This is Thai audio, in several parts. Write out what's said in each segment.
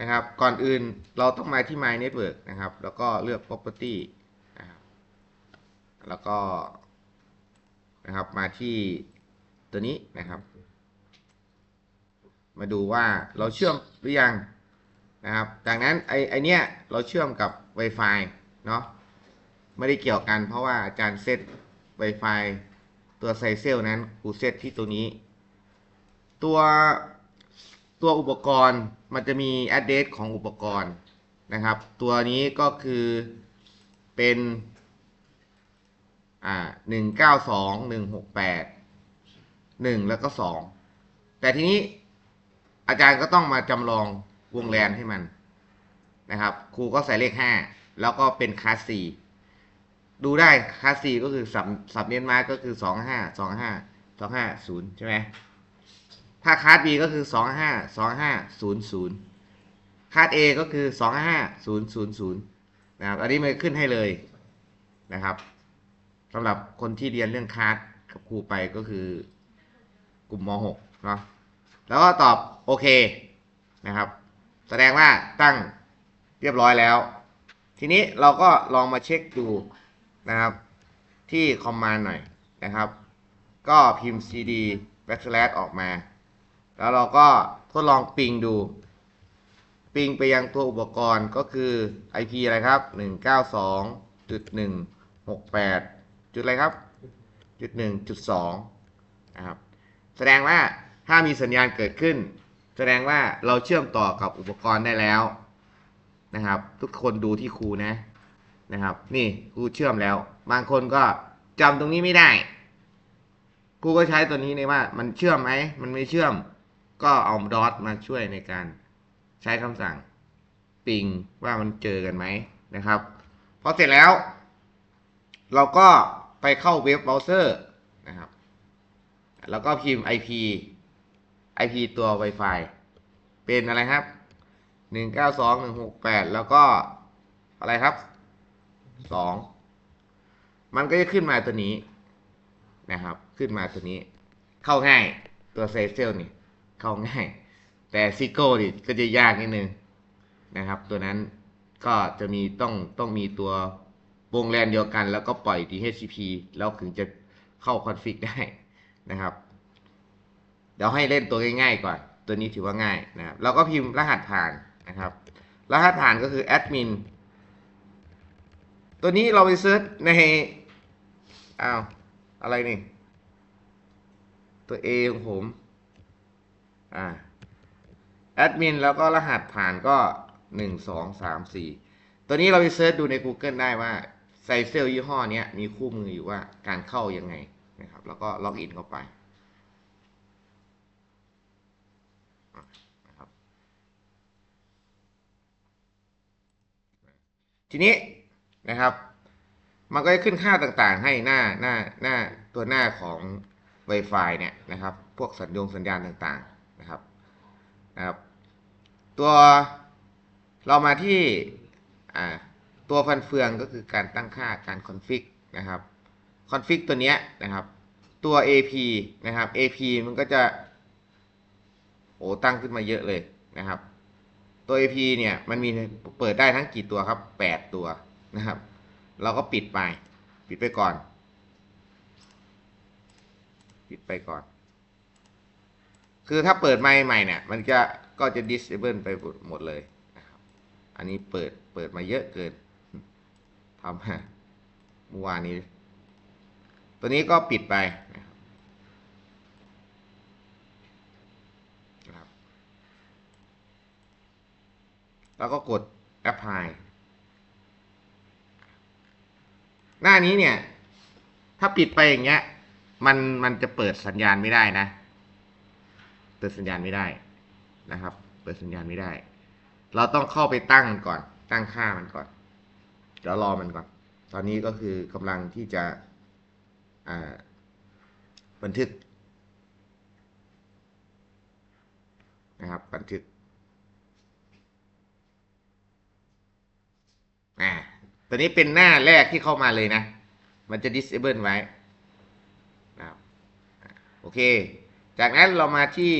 นะครับ ก่อนอื่นเราต้องมาที่ My Network นะครับ แล้วก็เลือก Property นะครับแล้วก็นะครับมาที่ตัวนี้นะครับ มาดูว่าเราเชื่อมหรือยังนะครับจากนั้นไอไอเนี้ยเราเชื่อมกับ Wi-Fi เนาะไม่ได้เกี่ยวกันเพราะว่าอาจารย์เซต Wi-Fi ตัวไซเซลนั้นกูเซตที่ตัวนี้ ตัว ตัวอุปกรณ์มันจะมี address ของอุปกรณ์นะครับ ตัวนี้ก็คือเป็นอ่าหนึ่งเก้าสองหนึ่งหกแปดหนึ่งแล้วก็สองแต่ทีนี้อาจารย์ก็ต้องมาจำลองวงแลนให้มันนะครับ ครูก็ใส่เลขห้าแล้วก็เป็นคลาสสี่ดูได้คลาสสี่ก็คือสับสับเน้นมาก็คือสองห้าสองห้าสองห้าศูนย์ใช่ไหม ถ้าคาส B ก็คือสองห้าสองห้าศูนย์ศูนย์คาส A ก็คือสองห้าศูนย์ศูนย์ศูนย์นะครับ อันนี้มันขึ้นให้เลยนะครับสำหรับคนที่เรียนเรื่องคาร์ดกับครูไปก็คือกลุ่มม .6 เนาะแล้วก็ตอบโอเคนะครับ แสดงว่าตั้งเรียบร้อยแล้ว ทีนี้เราก็ลองมาเช็คดูนะครับ ที่คอมมานด์หน่อยนะครับ ก็พิมพ์ cd backslash ออกมา แล้วเราก็ทดลองปิงดู ปิงไปยังตัวอุปกรณ์ก็คือ IP อะไรครับ 192.168 จุดอะไรครับ จุดหนึ่งจุดสองนะครับ แสดงว่าถ้ามีสัญญาณเกิดขึ้น แสดงว่าเราเชื่อมต่อกับอุปกรณ์ได้แล้วนะครับ ทุกคนดูที่ครูนะนะครับ นี่ครูเชื่อมแล้ว บางคนก็จำตรงนี้ไม่ได้ครูก็ใช้ตัวนี้ในว่า มันเชื่อมไหมมันไม่เชื่อม ก็เอาดอทมาช่วยในการใช้คำสั่งปิงว่ามันเจอกันไหมนะครับพอเสร็จแล้ว เราก็ไปเข้าเว็บเบราว์เซอร์นะครับ แล้วก็พิมพ์ IP IP ตัว Wi-Fi เป็นอะไรครับ 192.168 แล้วก็อะไรครับ 2 มันก็จะขึ้นมาตัวนี้นะครับ ขึ้นมาตัวนี้ เข้าง่ายตัวเซเซลนี่ เข้าง่าย แต่ซิโก้ดิก็จะยากนิดนึงนะครับ ตัวนั้นก็จะมีต้องต้องมีตัววงแลนเดียวกัน แล้วก็ปล่อย DHCP แล้วถึงจะเข้าคอนฟิกได้นะครับ เดี๋ยวให้เล่นตัวง่ายๆก่อน ตัวนี้ถือว่าง่ายนะครับ เราก็พิมพ์รหัสผ่านนะครับ รหัสผ่านก็คือแอดมินตัวนี้เราไปเซิร์ชในอ้าวอะไรนี่ ตัว A ของผม อ่าแอดมินแล้วก็รหัสผ่านก็หนึ่งสองสามสี่ตัวนี้เราไปเซิร์ชดูใน Google ได้ว่าไซเซลยี่ห้อเนี้ยมีคู่มืออยู่ว่าการเข้ายังไงนะครับ แล้วก็ล็อกอินเข้าไปนะครับทีนี้นะครับ มันก็จะขึ้นค่าต่างๆ ให้หน้าหน้าหน้าตัวหน้าของ Wi-Fi เนี่ยนะครับ พวกสัญญงสัญญาณต่างๆ นะครับนะครับ ตัวเรามาที่ตัวฟันเฟืองก็คือการตั้งค่าการคอนฟิกนะครับคอนฟิกตัวเนี้ยนะครับ ตัว AP นะครับ AP มันก็จะโอ้ตั้งขึ้นมาเยอะเลยนะครับ ตัว AP เนี่ยมันมีเปิดได้ทั้งกี่ตัวครับ 8 ตัวนะครับ เราก็ปิดไป ปิดไปก่อน ปิดไปก่อน คือถ้าเปิดไมค์ใหม่เนี่ย มันจะก็จะ disable ไปหมดเลยนะครับ อันนี้เปิดเปิดมาเยอะเกินทำมาเมื่อวานนี้ ตัวนี้ก็ปิดไปนะครับแล้วก็กด apply หน้านี้เนี่ย ถ้าปิดไปอย่างเงี้ย มันมันจะเปิดสัญญาณไม่ได้นะ เปิดสัญญาณไม่ได้นะครับ เปิดสัญญาณไม่ได้ เราต้องเข้าไปตั้งมันก่อน ตั้งค่ามันก่อนเดี๋ยวรอมันก่อน ตอนนี้ก็คือกำลังที่จะบันทึกนะครับ บันทึกอ่าตัวนี้เป็นหน้าแรกที่เข้ามาเลยนะ มันจะ disable ไว้นะครับโอเค จากนั้นเรามาที่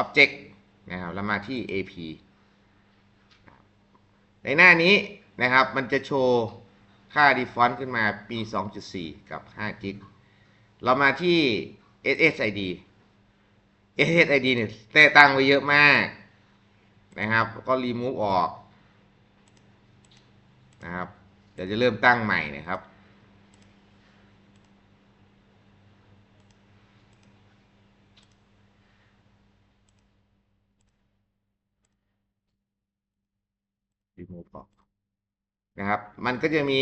object นะครับเรามาที่ ap ในหน้านี้นะครับมันจะโชว์ค่า default ขึ้นมาปี 2.4 กับ5 g b เรามาที่ SSID SSID เนี่ยแต่ตั้งไว้เยอะมากนะครับ ก็ remove ออกนะครับเดี๋ยวจะเริ่มตั้งใหม่นะครับ remove ออกนะครับ มันก็จะมี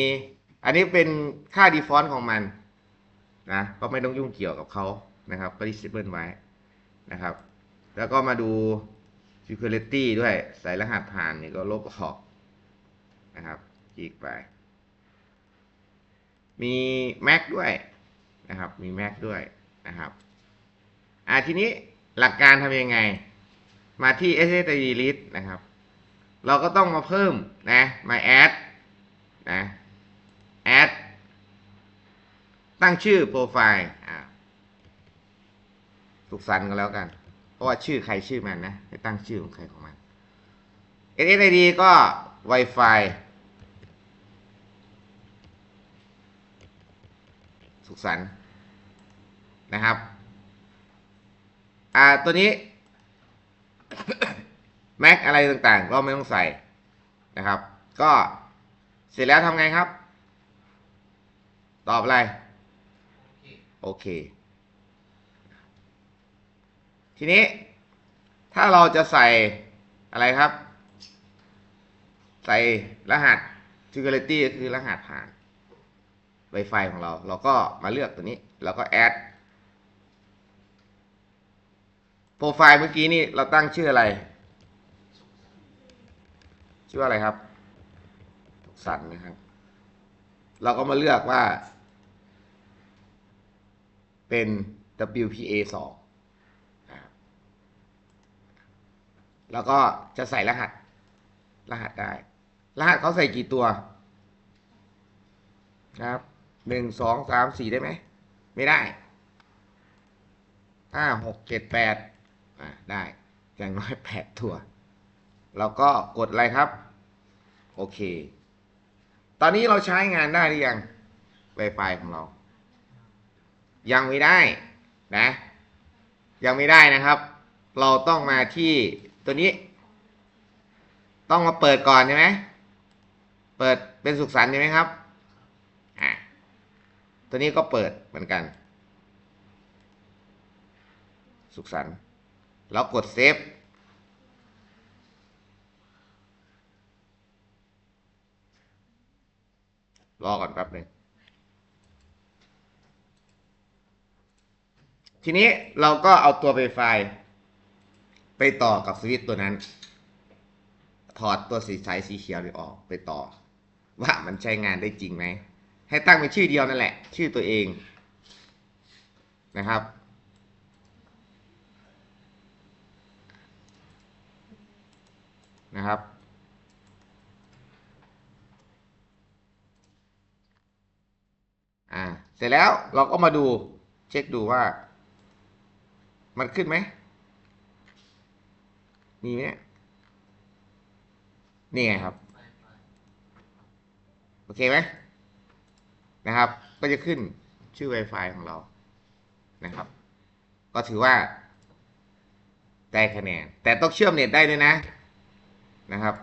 อันนี้เป็นค่า default ของมันนะ ก็ไม่ต้องยุ่งเกี่ยวกับเขานะครับ ก็ disable ไว้นะครับ แล้วก็มาดู security ด้วย ใส่รหัสผ่านนี่ก็ลบออกนะครับอีกไป มี Mac ด้วยนะครับ มี Mac ด้วยนะครับ อ่าทีนี้หลักการทำยังไง มาที่ s s d list นะครับ เราก็ต้องมาเพิ่มนะมา add นะ add ตั้งชื่อโปรไฟล์อ่าสุขสันต์กันแล้วกัน เพราะว่าชื่อใครชื่อมันนะไปตั้งชื่อของใครของมัน SSID ก็ Wi-Fi สุขสันต์นะครับ อ่า ตัวนี้ Mac อะไรต่างๆ ก็ไม่ต้องใส่นะครับ ก็เสร็จแล้วทำไงครับ ตอบอะไรโอเค ทีนี้ถ้าเราจะใส่อะไรครับ ใส่รหัส security คือรหัสผ่าน Wi-Fi ของเรา เราก็มาเลือกตัวนี้ แล้วก็ add โปรไฟล์เมื่อกี้นี่เราตั้งชื่ออะไร ชื่อว่าอะไรครับสันนะครับ เราก็มาเลือกว่า เป็น WPA 2นะครับแล้วก็จะใส่รหัส รหัสได้ รหัสเขาใส่กี่ตัวนะครับหนึ่งสองสามสี่ได้ไหม ไม่ได้ห้าหกเจ็ดแปดอ่าได้ อย่างน้อยแปดตัว เราก็กดอะไรครับ โอเค ตอนนี้เราใช้งานได้หรือยัง Wi-Fi ของเรา ยังไม่ได้นะ ยังไม่ได้นะครับ เราต้องมาที่ตัวนี้ ต้องมาเปิดก่อนใช่ไหมเปิดเป็นสุขสันต์ใช่ไหมครับอ่าตัวนี้ก็เปิดเหมือนกัน สุขสันต์แล้วกดเซฟ รอก่อนแป๊บหนึ่งทีนี้เราก็เอาตัวไฟไฟไปต่อกับสวิตตัวนั้น ถอดตัวสีสายสีเขียวนี่ออกไปต่อ ว่ามันใช้งานได้จริงไหม ให้ตั้งเป็นชื่อเดียวนั่นแหละ ชื่อตัวเองนะครับ นะครับ อ่า เสร็จแล้วเราก็มาดูเช็คดูว่า มันขึ้นไหมมีไหมเนี่นี่ไงครับ โอเคไหมนะครับ ก็จะขึ้นชื่อ Wi-Fi ของเรานะครับ ก็ถือว่าได้คะแนน แต่ต้องเชื่อมเน็ตได้ด้วยนะนะครับ